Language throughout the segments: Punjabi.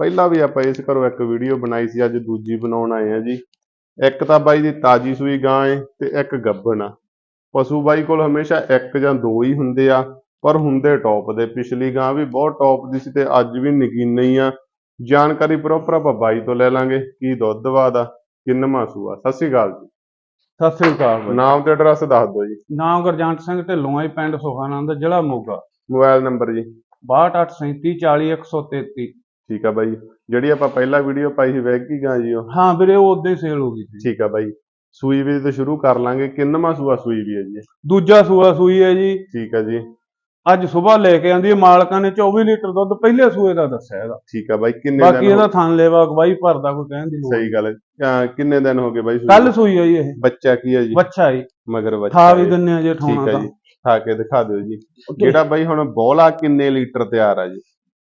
ਪਹਿਲਾਂ ਵੀ ਆਪਾਂ ਇਸ ਘਰੋਂ ਇੱਕ ਵੀਡੀਓ ਬਣਾਈ ਸੀ ਅੱਜ ਦੂਜੀ ਬਣਾਉਣ ਆਏ ਆ ਜੀ। ਇੱਕ ਤਾਂ ਬਾਈ ਦੀ ਤਾਜੀ ਸੂਈ ਗਾਂ ਹੈ ਤੇ ਇੱਕ ਗੱਭਣ ਆ। ਪਸ਼ੂ ਬਾਈ ਕੋਲ ਹਮੇਸ਼ਾ ਇੱਕ ਜਾਂ ਦੋ ਹੀ ਹੁੰਦੇ ਆ ਪਰ ਹੁੰਦੇ ਟੌਪ ਦੇ। ਪਿਛਲੀ ਗਾਂ ਵੀ ਬਹੁਤ ਟੌਪ ਦੀ ਸੀ ਤੇ ਅੱਜ ਵੀ ਨਗੀਨਾ ਹੀ ਆ। ਜਾਣਕਾਰੀ ਪ੍ਰੋਪਰ ਆਪਾਂ ਬਾਈ ਤੋਂ ਲੈ ਲਾਂਗੇ ਕੀ ਦੁੱਧ ਵਾਦਾ ਕਿੰਨਵਾਂ ਸੂਆ ਸਤਿ ਸ਼੍ਰੀ ਅਕਾਲ ਜੀ। ਸਤਿ ਸ੍ਰੀ ਅਕਾਲ ਬਾਈ। ਨਾਮ ਤੇ ਐਡਰੈਸ ਦੱਸ ਦਿਓ ਜੀ। ਨਾਮ ਗੁਰਜੰਟ ਸਿੰਘ ਢਿੱਲੋਂ ਹੈ ਪਿੰਡ ਸੁਖਾਨੰਦ ਜ਼ਿਲ੍ਹਾ ਮੋਗਾ। ਮੋਬਾਈਲ ਨੰਬਰ ਜੀ। 6287340133 ਠੀਕ ਆ ਬਾਈ। ਜਿਹੜੀ ਆਪਾਂ ਪਹਿਲਾਂ ਵੀਡੀਓ ਪਾਈ ਸੀ ਵੈਗੀ ਗਾਂ ਜੀ ਉਹ। ਹਾਂ ਵੀਰੇ ਉਹ ਉਦਾਂ ਹੀ ਸੇਲ ਹੋ ਗਈ ਸੀ। ਠੀਕ ਆ ਬਾਈ। ਸੂਈ ਵੀ ਤੋਂ ਸ਼ੁਰੂ ਕਰ ਲਾਂਗੇ। ਕਿੰਨਵਾਂ ਸੂਆ ਸੂਈ ਵੀ ਹੈ ਜੀ? ਦੂਜਾ ਸੂਆ ਸੂਈ ਹੈ ਜੀ। ਠੀਕ ਆ ਜੀ। ਅੱਜ ਸਵੇਰ ਲੈ ਕੇ ਆਂਦੀ ਮਾਲਕਾਂ ਨੇ 24 ਲੀਟਰ ਦੁੱਧ ਪਹਿਲੇ ਸੂਏ ਦਾ ਦੱਸਿਆ ਇਹਦਾ। ਠੀਕ ਆ ਬਾਈ ਕਿੰਨੇ ਬਾਕੀ ਦਿਨ ਹੋ ਇਹਦਾ ਥਣ ਲੈਵਾ ਗਵਾਈ ਭਰਦਾ ਕੋਈ ਕਹਿਣ ਦੀ ਲੋੜ ਸਹੀ ਗੱਲ ਹੈ। ਕਿੰਨੇ ਦਿਨ ਹੋ ਗਏ ਬਾਈ ਸੂਈ ਕੱਲ? ਸੂਈ ਹੈ ਜੀ ਇਹ। ਬੱਚਾ ਕੀ ਹੈ ਜੀ? ਬੱਚਾ ਹੀ ਮਗਰ ਬੱਚਾ ਥਾ ਵੀ ਹੈ। ਦਿੰਨੇ ਆ ਜੇ ਠਾਉਣਾ ਹੈ ਤਾਂ। ਜੀ। ਖਾ ਕੇ ਦਿਖਾ ਦਿਓ ਜੀ। ਜਿਹੜਾ ਬਾਈ ਹੁਣ ਬੋਲਾ ਕਿੰਨੇ ਲੀਟਰ ਤਿਆਰ ਆ ਜੀ?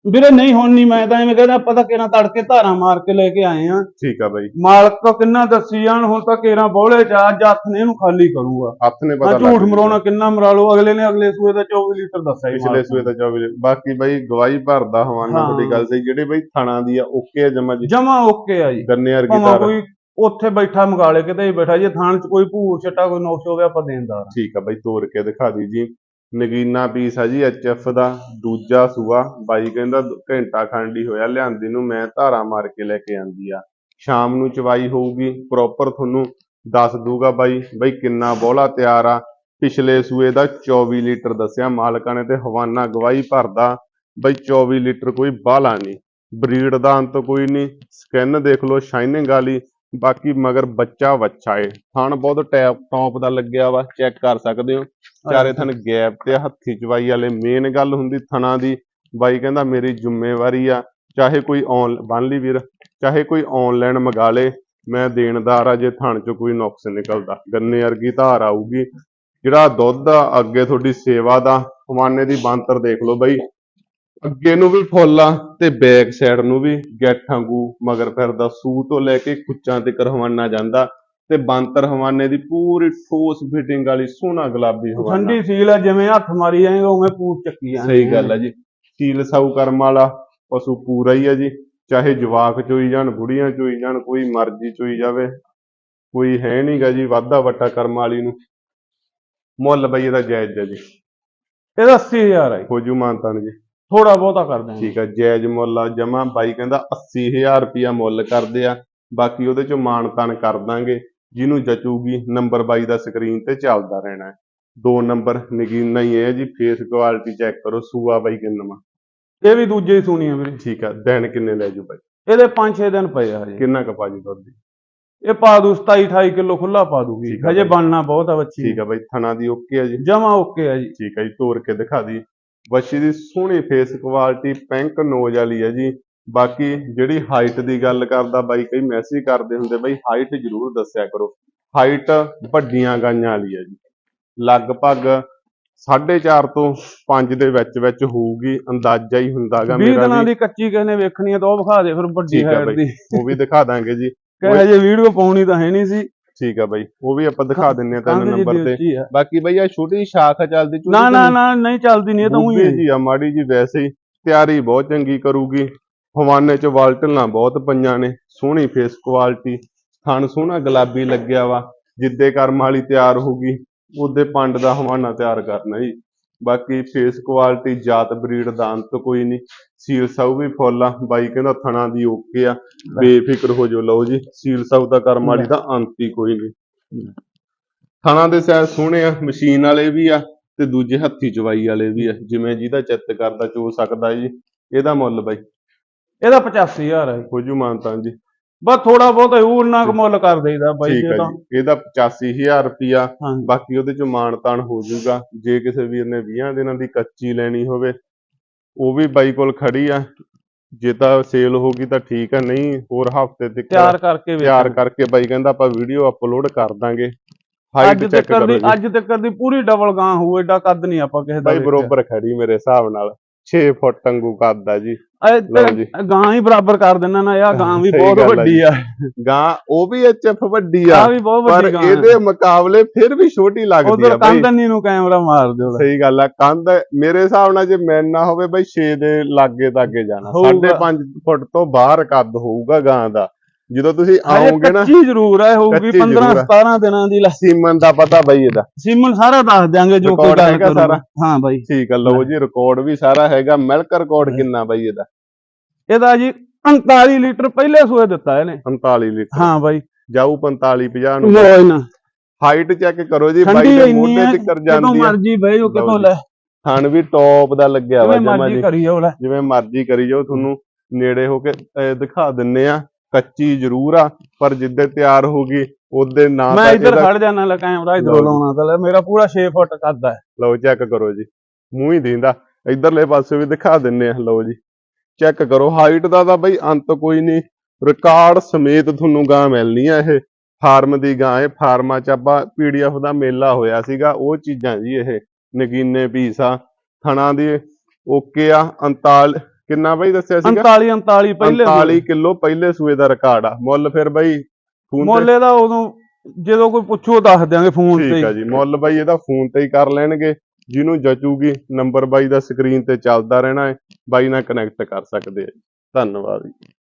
ਵੀਰੇ ਨਹੀਂ ਹੁਣ ਨਹੀਂ ਮੈਂ ਤਾਂ ਐਵੇਂ ਕਹਿੰਦਾ ਆਪਾਂ ਤਾਂ ਕਿਹਨਾਂ ਤੜਕੇ ਧਾਰਾਂ ਮਾਰ ਕੇ ਲੈ ਕੇ ਆਏ ਆ ਠੀਕ ਆ ਬਾਈ। ਮਾਲਕ ਕਿੰਨਾ ਦੱਸੀ ਜਾਣ ਹੁਣ ਤਾਂ ਕੇਰਾਂ ਬੋਲੇ ਚ ਅੱਜ ਹੱਥ ਨੇ ਇਹਨੂੰ ਖਾਲੀ ਕਰੂਗਾ। ਹੱਥ ਨੇ ਪਤਾ ਲੱਗ ਝੂਠ ਗਿਆ। ਮਰਾਉਣਾ ਕਿੰਨਾ ਮਰਾ ਲਓ ਅਗਲੇ ਨੇ ਅਗਲੇ ਸੂਏ ਦਾ 24 ਲੀਟਰ ਦੱਸਿਆ ਪਿਛਲੇ ਸੂਏ ਤਾਂ 24 ਲੀਟਰ। ਬਾਕੀ ਬਾਈ ਗਵਾਹੀ ਭਰਦਾ ਹਵਾਨਾ ਹਾਂ। ਤੁਹਾਡੀ ਗੱਲ ਸਹੀ। ਜਿਹੜੇ ਬਾਈ ਥਣਾ ਦੀ ਆ ਓਕੇ ਆ ਜਮਾ ਜੀ? ਜਮਾ ਓਕੇ ਆ ਜੀ। ਗੰਨੇ ਵਰਗੀ ਤਾਰ ਕੋਈ ਉੱਥੇ ਬੈਠਾ ਮਗਾਲੇ ਕਿਤੇ ਹੀ ਬੈਠਾ ਜੇ ਥਾਣ 'ਚ ਕੋਈ ਭੂਰ ਛੱਟਾ ਕੋਈ ਨੌਸ਼ ਹੋਵੇ ਆਪਾਂ ਦੇਣਦਾਰ ਹਾਂ। ਠੀਕ ਆ ਬਾਈ ਤੋੜ ਕੇ ਦਿਖਾ ਦੀ ਜੀ। ਨਗੀਨਾ ਪੀਸ ਆ ਜੀ ਐਚਐਫ ਦਾ। ਦੂਜਾ ਸੂਆ। ਬਾਈ ਕਹਿੰਦਾ ਘੰਟਾ ਖੰਡ ਹੀ ਹੋਇਆ, ਲਿਆਂਦੀ ਨੂੰ ਮੈਂ ਧਾਰਾ ਮਾਰ ਕੇ ਲੈ ਕੇ ਆਂਦੀ ਆ। ਸ਼ਾਮ ਨੂੰ ਚਵਾਈ ਹੋਊਗੀ ਪ੍ਰੋਪਰ ਤੁਹਾਨੂੰ ਦੱਸ ਦੂਗਾ ਬਾਈ ਬਾਈ ਕਿੰਨਾ ਬੋਲਾ ਤਿਆਰ ਆ। ਪਿਛਲੇ ਸੂਏ ਦਾ 24 ਲੀਟਰ ਦੱਸਿਆ, ਮਾਲਕਾਂ ਨੇ ਤੇ ਹਵਾਨਾ ਗਵਾਹੀ ਭਰਦਾ, ਬਾਈ 24 ਲੀਟਰ ਕੋਈ ਬਾਹਲਾ ਨਹੀਂ। ਬਰੀਡ ਦਾ ਅੰਤ ਕੋਈ ਨਹੀਂ ਸਕਿਨ ਦੇਖ ਲਓ ਸ਼ਾਈਨਿੰਗ ਵਾਲੀ। ਬਾਕੀ ਮਗਰ ਬੱਚਾ ਵੱਛਾ ਏ। ਥਣ ਬਹੁਤ ਟੈਪ ਟੌਪ ਦਾ ਲੱਗਿਆ ਵਾ ਚੈੱਕ ਕਰ ਸਕਦੇ ਹੋ। ਚਾਰੇ ਥਣ ਗੈਪ ਤੇ ਹੱਥੀ ਚਵਾਈ ਵਾਲੇ ਮੇਨ ਗੱਲ ਹੁੰਦੀ ਥਣਾ ਦੀ। ਬਾਈ ਕਹਿੰਦਾ ਮੇਰੀ ਜ਼ਿੰਮੇਵਾਰੀ ਆ ਚਾਹੇ ਕੋਈ ਆਨ ਬੰਨ ਲਈ ਵੀਰ ਚਾਹੇ ਕੋਈ ਆਨਲਾਈਨ ਮੰਗਾ ਲੇ ਮੈਂ ਦੇਣਦਾਰ ਆ ਜੇ ਥਣ ਚ ਕੋਈ ਨੁਕਸ ਨਿਕਲਦਾ। ਗੰਨੇ ਵਰਗੀ ਧਾਰ ਆਊਗੀ। ਜਿਹੜਾ ਦੁੱਧ ਆ ਅੱਗੇ ਤੁਹਾਡੀ ਸੇਵਾ ਦਾ ਹਵਾਨੇ ਦੀ ਬਾਂਤਰ ਦੇਖ ਲਓ ਬਾਈ। ਅੱਗੇ ਨੂੰ ਵੀ ਫੁੱਲ ਆ ਤੇ ਬੈਕ ਸਾਈਡ ਨੂੰ ਵੀ ਗੈਠ ਵਾਂਗੂ ਮਗਰ ਫਿਰਦਾ ਸੂ ਤੋਂ ਲੈ ਕੇ ਕੁੱਚਾਂ ਤੇ ਹਵਾਨਾ ਜਾਂਦਾ ਤੇ ਬਾਂਤਰ ਹਵਾਨੇ ਦੀ ਪੂਰੀ ਠੋਸ ਫਿਟਿੰਗ ਵਾਲੀ ਸੋਹਣਾ ਗੁਲਾਬੀ ਹਵਾਨਾ ਠੰਡੀ ਸੀਲ ਆ ਜਿਵੇਂ ਹੱਥ ਮਾਰੀ ਜਾਏਗਾ ਉਵੇਂ ਪੂਰ ਚੱਕੀ ਜਾਂਦੇ ਸਹੀ ਗੱਲ ਹੈ ਜੀ। ਸੀਲ ਸਾਊ ਕਰਮ ਵਾਲਾ ਪਸ਼ੂ ਪੂਰਾ ਹੀ ਹੈ ਜੀ। ਚਾਹੇ ਜਵਾਕ ਚੋਈ ਜਾਣ ਬੁੜੀਆਂ ਚੋਈ ਜਾਣ ਕੋਈ ਮਰਜ਼ੀ ਚੋਈ ਜਾਵੇ ਕੋਈ ਹੈ ਨਹੀਂਗਾ ਜੀ ਵਾਧਾ ਵਟਾ ਕਰਮ ਵਾਲੀ ਨੂੰ। ਮੁੱਲ ਬਈ ਇਹਦਾ ਜਾਇਜ਼ ਹੈ ਜੀ। ਇਹਦਾ 80000 ਹੈ ਹੋਜੂ ਮਾਨਤਾਨ ਜੀ। ਥੋੜਾ ਬਹੁਤਾ ਕਰ ਦਾਂਗੇ ਠੀਕ ਆ ਜਾਇਜ਼ ਮੁੱਲ ਆ ਜਮਾ ਬਾਈ ਕਹਿੰਦਾ 80000 ਰੁਪਿਆ ਮੁੱਲ ਕਰਦੇ ਆ ਬਾਕੀ ਉਹਦੇ ਚੋਂ ਮਾਨਤਾਨ ਕਰ ਦਾਂਗੇ ਜਿਹਨੂੰ ਜਚੂਗੀ ਨੰਬਰ ਬਾਈ ਦਾ ਸਕਰੀਨ ਤੇ ਚੱਲਦਾ ਰਹਿਣਾ ਹੈ। ਦੋ ਨੰਬਰ ਨਗੀਨਾ ਹੀ ਹੈ ਜੀ ਫੇਸ ਕੁਆਲਿਟੀ ਚੈੱਕ ਕਰੋ ਸੂਆ ਬਾਈ ਕਿੰਨਵਾ ਇਹ ਵੀ ਦੂਜੇ ਹੀ ਸੁਣੀ ਆ ਵੀਰੇ। ਠੀਕ ਆ ਦਿਨ ਕਿੰਨੇ ਲੈ ਜੂ ਬਾਈ? ਇਹਦੇ 5-6 ਦਿਨ ਪਏ ਆ ਹਜੇ। ਕਿੰਨਾ ਕਪਾ ਜੀ ਦੁੱਧ ਦੀ? ਇਹ ਪਾ ਦੂ 27-28 ਕਿਲੋ ਖੁੱਲਾ ਪਾ ਦੂਗੀ। ਹਜੇ। ਬਣਨਾ ਬਹੁਤ ਆ ਬੱਚੀ। ਠੀਕ ਆ ਬਾਈ ਥਣਾ ਦੀ ਓਕੇ ਆ ਜੀ। ਜਮਾ ਓਕੇ ਆ ਜੀ। ਠੀਕ ਆ ਜੀ ਤੋੜ ਕੇ ਦਿਖਾ ਦੀ। ਬੱਚੀ ਦੀ ਸੋਹਣੀ ਫੇਸ ਕੁਆਲਿਟੀ ਪਿੰਕ ਨੋਜ਼ ਵਾਲੀ ਹੈ ਜੀ। ਬਾਕੀ ਜਿਹੜੀ ਹਾਈਟ ਦੀ ਗੱਲ ਕਰਦਾ ਬਾਈ ਕਈ ਮੈਸੇਜ ਕਰਦੇ ਹੁੰਦੇ ਬਾਈ ਹਾਈਟ ਜ਼ਰੂਰ ਦੱਸਿਆ ਕਰੋ। ਹਾਈਟ ਵੱਡੀਆਂ ਗਾਈਆਂ ਵਾਲੀ ਹੈ ਜੀ। ਲਗਭਗ 4.5 ਤੋਂ 5 ਦੇ ਵਿੱਚ ਵਿੱਚ ਹੋਊਗੀ ਅੰਦਾਜ਼ਾ ਹੀ ਹੁੰਦਾਗਾ 20 ਮੇਰਾ ਦਿਨਾਂ ਵੀ ਦੀ ਕੱਚੀ ਕਿਸੇ ਨੇ ਵੇਖਣੀ ਆ ਤਾਂ ਉਹ ਵਿਖਾ ਦੇ ਫਿਰ ਵੱਡੀ ਹਾਈਟ। ਦੀ। ਉਹ ਵੀ ਦਿਖਾ ਦਾਂਗੇ ਜੀ। ਕਹੇ ਜੇ ਵੀਡੀਓ ਪਾਉਣੀ ਤਾਂ ਹੈ ਨਹੀਂ ਸੀ। ਠੀਕ ਆ ਬਾਈ ਉਹ ਵੀ ਆਪਾਂ ਦਿਖਾ ਦਿੰਨੇ ਆ ਤਿੰਨ ਨੰਬਰ ਤੇ। ਬਾਕੀ ਬਈ ਆ ਛੋਟੀ ਸ਼ਾਖ ਚੱਲਦੀ ਚੂੜੀ ਨਾ ਨਾ ਨਾ ਨਹੀਂ ਚੱਲਦੀ ਨਹੀਂ ਇਹ ਤਾਂ ਉਹੀ ਜੀ। ਆ ਮਾੜੀ ਜੀ ਵੈਸੇ ਹੀ ਤਿਆਰੀ ਬਹੁਤ ਚੰਗੀ ਕਰੂਗੀ। ਹਵਾਨੇ ਚ ਵਾਲਟਲਾਂ ਬਹੁਤ ਪਈਆਂ ਨੇ ਸੋਹਣੀ ਫੇਸ ਕੁਆਲਿਟੀ ਥਣ ਸੋਹਣਾ ਗੁਲਾਬੀ ਲੱਗਿਆ ਵਾ ਜਿੱਦੇ ਕਰਮ ਵਾਲੀ ਤਿਆਰ ਹੋਊਗੀ ਉਹਦੇ ਪੰਡ ਦਾ ਹਵਾਨਾ ਤਿਆਰ ਕਰਨਾ ਜੀ। ਬਾਕੀ ਫੇਸ ਕੁਆਲਿਟੀ ਜਾਤ ਬਰੀਡ ਦਾ ਅੰਤ ਕੋਈ ਨਹੀਂ। ਸੀਲ ਸਾਊ ਵੀ ਫੁੱਲ ਆ ਬਾਈ ਕਹਿੰਦਾ ਥਣਾ ਦੀ ਓਕੇ ਆ। ਬੇਫਿਕਰ ਹੋ ਜਾਓ ਲਓ ਜੀ ਸੀਲ ਸਾਊ ਦਾ ਕਰਮ ਵਾਲੀ ਦਾ ਅੰਤ ਹੀ ਕੋਈ ਨਹੀਂ। ਥਣਾ ਦੇ ਸਾਈਜ਼ ਸੋਹਣੇ ਆ ਮਸ਼ੀਨ ਵਾਲੇ ਵੀ ਆ ਤੇ ਦੂਜੇ ਹੱਥੀ ਚਵਾਈ ਵਾਲੇ ਵੀ ਆ ਜਿਵੇਂ ਜਿਹਦਾ ਚਿੱਤ ਕਰਦਾ ਚੋ ਸਕਦਾ ਜੀ। ਇਹਦਾ ਮੁੱਲ ਬਾਈ। ਇਹਦਾ 85000 ਹੈ ਹੋਜੂ ਮਾਨਤਾਂ ਜੀ। ਬਸ ਥੋੜਾ ਬਹੁਤ ਹੋਰ ਨਾ ਕਮੁੱਲ ਕਰ ਦੇਈਦਾ ਬਾਈ ਠੀਕ ਜੀ ਹੈ ਤਾਂ। ਜੀ। ਇਹਦਾ 85000 ਰੁਪਿਆ ਹਾਂਜੀ। ਬਾਕੀ ਉਹਦੇ ਚ ਮਾਨਤਾਨ ਹੋ ਜਾਊਗਾ। ਜੇ ਕਿਸੇ ਵੀਰ ਨੇ 20 ਦਿਨਾਂ ਦੀ ਕੱਚੀ ਲੈਣੀ ਹੋਵੇ ਉਹ ਵੀ ਬਾਈ ਕੋਲ ਖੜੀ ਆ। ਜੇ ਤਾਂ ਸੇਲ ਹੋ ਗਈ ਤਾਂ ਠੀਕ ਆ ਨਹੀਂ ਹੋਰ ਹਫ਼ਤੇ ਤੱਕ ਤਿਆਰ ਕਰਕੇ ਤਿਆਰ ਕਰਕੇ ਬਾਈ ਕਹਿੰਦਾ ਆਪਾਂ ਵੀਡੀਓ ਅਪਲੋਡ ਕਰ ਦਾਂਗੇ। ਹਾਈਟ ਅੱਜ ਚੈੱਕ ਤੱਕ ਕਰੋ ਦੀ ਜੀ। ਅੱਜ ਤੱਕ ਦੀ ਪੂਰੀ ਡਬਲ ਗਾਂ ਹੋਊ ਐਡਾ ਕੱਦ ਨਹੀਂ ਆਪਾਂ ਕਿਸੇ ਦਾ ਬਾਈ ਵੇਖਿਆ। ਬਰੋਬਰ ਖੜੀ ਮੇਰੇ ਹਿਸਾਬ ਨਾਲ। 6 ਫੁੱਟ ਵਾਂਗੂ ਕੱਦ ਆ ਜੀ। ਇਹ। ਗਾਂ ਹੀ ਬਰਾਬਰ ਕਰ ਦਿੰਦਾ ਨਾ ਇਹ ਗਾਂ ਵੀ ਬਹੁਤ ਵੱਡੀ ਆ। ਗਾਂ ਉਹ ਵੀ ਐਚਐਫ ਵੱਡੀ ਆ ਪਰ ਇਹਦੇ ਮੁਕਾਬਲੇ ਫਿਰ ਵੀ ਛੋਟੀ ਲੱਗਦੀ ਉਧਰ ਆ ਬਾਈ। ਕੰਦਨੀ ਨੂੰ ਕੈਮਰਾ ਮਾਰ ਦਿਓ। ਸਹੀ ਗੱਲ ਆ ਕੰਧ ਮੇਰੇ ਹਿਸਾਬ ਨਾਲ ਜੇ ਮੈਨ ਨਾ ਹੋਵੇ ਬਈ 6 ਦੇ ਲਾਗੇ ਤਾਗੇ ਜਾਣਾ ਹੋਊਗਾ। 5.5 ਫੁੱਟ ਤੋਂ ਬਾਹਰ ਕੱਦ ਹੋਊਗਾ ਗਾਂ ਦਾ। ਜਦੋਂ ਤੁਸੀਂ ਆਓਗੇ ਨਾ ਕੱਚੀ ਜ਼ਰੂਰ ਹੈ ਹੋਊਗੀ ਕੱਚੀ 15 ਜ਼ਰੂਰ ਆ। 17 ਦਿਨਾਂ ਦੀ ਸੀਮਨ ਦਾ ਪਤਾ ਬਈ ਇਹਦਾ। ਸੀਮਨ ਸਾਰਾ ਦੱਸ ਦਿਆਂਗੇ ਜੋ ਕੋਈ ਗੱਲ ਸਾਰਾ? ਹਾਂ ਬਾਈ। ਠੀਕ ਆ ਲਓ ਜੀ ਰਿਕਾਰਡ ਵੀ ਸਾਰਾ ਹੈਗਾ। ਮਿਲਕ ਰਿਕਾਰਡ ਕਿੰਨਾ ਬਈ ਇਹਦਾ? ਇਹਦਾ ਜੀ 39 ਲੀਟਰ ਪਹਿਲੇ ਸੂਏ ਦਿੱਤਾ ਇਹਨੇ। 45 ਲੀਟਰ। ਹਾਂ ਬਾਈ। ਜਾਊ 45 50 ਨੂੰ। ਹਾਈਟ ਚੈੱਕ ਕਰੋ ਜੀ ਬਾਈ ਦੇ ਮੋਢੇ ਹੈ ਤੱਕ ਕਿਤੋਂ ਜਾਂਦੀ ਆ। ਮਰਜ਼ੀ ਬਹਿ ਕਿਤੋਂ ਲਓ ਲੈ। ਥਣ ਵੀ ਟੌਪ ਦਾ ਲੱਗਿਆ ਵਾ ਜਮਾ ਜੀ। ਕਰੀ ਜਿਵੇਂ ਮਰਜ਼ੀ ਕਰੀ ਜਾਓ ਤੁਹਾਨੂੰ ਨੇੜੇ ਹੋ ਕੇ ਦਿਖਾ ਦਿੰਨੇ ਆ। ਕੱਚੀ ਜ਼ਰੂਰ ਆ ਪਰ ਜਿੱਦੇ ਤਿਆਰ ਹੋ ਗਈ ਉਹਦੇ ਨਾਂ ਮੈਂ ਇੱਧਰ ਖੜ ਜਾਣਾ ਲੈ ਕੈਮਰਾ ਇਧਰੋਂ। ਲਾਉਣਾ ਤਾਂ ਮੇਰਾ ਪੂਰਾ 6 ਫੁੱਟ ਹੈ ਲਓ ਚੈੱਕ ਕਰੋ ਜੀ। ਮੂੰਹ ਹੀ ਦੀਂਦਾ। ਇਧਰਲੇ ਪਾਸੇ ਵੀ ਦਿਖਾ ਦਿੰਨੇ ਆ ਲਓ ਜੀ। ਚੈੱਕ ਕਰੋ ਹਾਈਟ ਦਾ ਤਾਂ ਬਈ ਅੰਤ ਕੋਈ ਨਹੀਂ। ਰਿਕਾਰਡ ਸਮੇਤ ਤੁਹਾਨੂੰ ਗਾਂ ਮਿਲਣੀ ਆ ਇਹ। ਫਾਰਮ ਦੀ ਗਾਂ ਇਹ ਫਾਰਮਾਂ ਚ ਆਪਾਂ ਪੀਡੀਐਫ ਦਾ ਮੇਲਾ ਹੋਇਆ ਸੀਗਾ ਉਹ ਚੀਜ਼ਾਂ ਜੀ ਇਹ। ਨਗੀਨੇ ਪੀਸ ਥਣਾ ਦੀ ਓਕੇ ਆ 39 ਕਿੰਨਾ ਬਈ ਦੱਸਿਆ ਸੀਗਾ? 39 39 ਪਹਿਲੇ 39 ਕਿਲੋ ਪਹਿਲੇ ਸੂਏ ਦਾ ਰਿਕਾਰਡ ਆ। ਮੁੱਲ ਫਿਰ ਬਈ ਫੋਨ ਤੇ ਮੋਲੇ ਦਾ ਉਦੋਂ ਜਦੋਂ ਕੋਈ ਪੁੱਛੋ ਦੱਸ ਦਿਆਂਗੇ ਫੋਨ ਤੇ ਠੀਕ ਆ ਜੀ ਮੁੱਲ ਬਾਈ ਇਹਦਾ ਫੋਨ ਤੇ ਹੀ ਕਰ ਲੈਣਗੇ। ਜਿਹਨੂੰ ਜਚੂਗੀ ਨੰਬਰ ਬਾਈ ਦਾ ਸਕਰੀਨ ਤੇ ਚੱਲਦਾ ਰਹਿਣਾ ਹੈ। ਬਾਈ ਨਾਲ ਕਨੈਕਟ ਕਰ ਸਕਦੇ ਆ। ਧੰਨਵਾਦ ਜੀ।